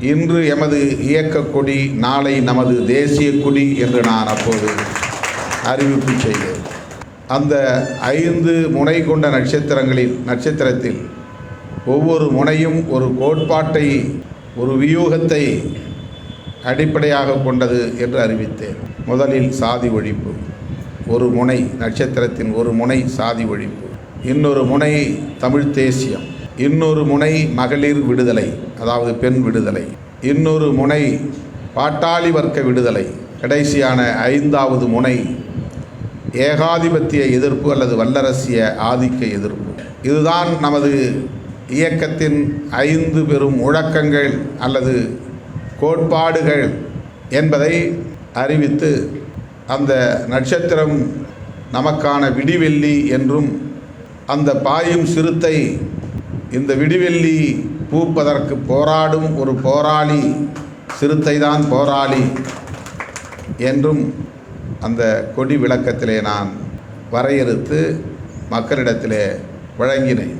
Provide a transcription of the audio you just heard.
இன்று எமது இயக்க கொடி நாளை நமது தேசிய கொடி என்று நான் அப்போது அறிவிப்பு செய்தேன். அந்த ஐந்து முனை கொண்ட நட்சத்திரங்களில் நட்சத்திரத்தில் ஒவ்வொரு முனையும் ஒரு கோட்பாட்டை ஒரு வியூகத்தை அடிப்படையாக கொண்டது என்று அறிவித்தேன். முதலில் சாதி ஒழிப்பு ஒரு முனை நட்சத்திரத்தின் ஒரு முனை சாதி ஒழிப்பு இன்னொரு முனை தமிழ் தேசியம். இன்னொரு முனை மகளிர் விடுதலை அதாவது பெண் விடுதலை. இன்னொரு முனை பாட்டாளி வர்க்க விடுதலை. கடைசியான ஐந்தாவது முனை ஏகாதிபத்திய எதிர்ப்பு அல்லது வல்லரசிய ஆதிக்க எதிர்ப்பு. இதுதான் நமது இயக்கத்தின் ஐந்து பெரும் முழக்கங்கள் அல்லது கோட்பாடுகள் என்பதை அறிவித்து அந்த நட்சத்திரம் நமக்கான விடிவெள்ளி என்றும் அந்த பாயும் சிறுத்தை இந்த விடிவெள்ளி பூப்பதற்கு போராடும் ஒரு போராளி சிறுத்தைதான் போராளி என்றும் அந்த கொடி விளக்கத்திலே நான் வரையறுத்து மக்களிடத்திலே வழங்கினேன்.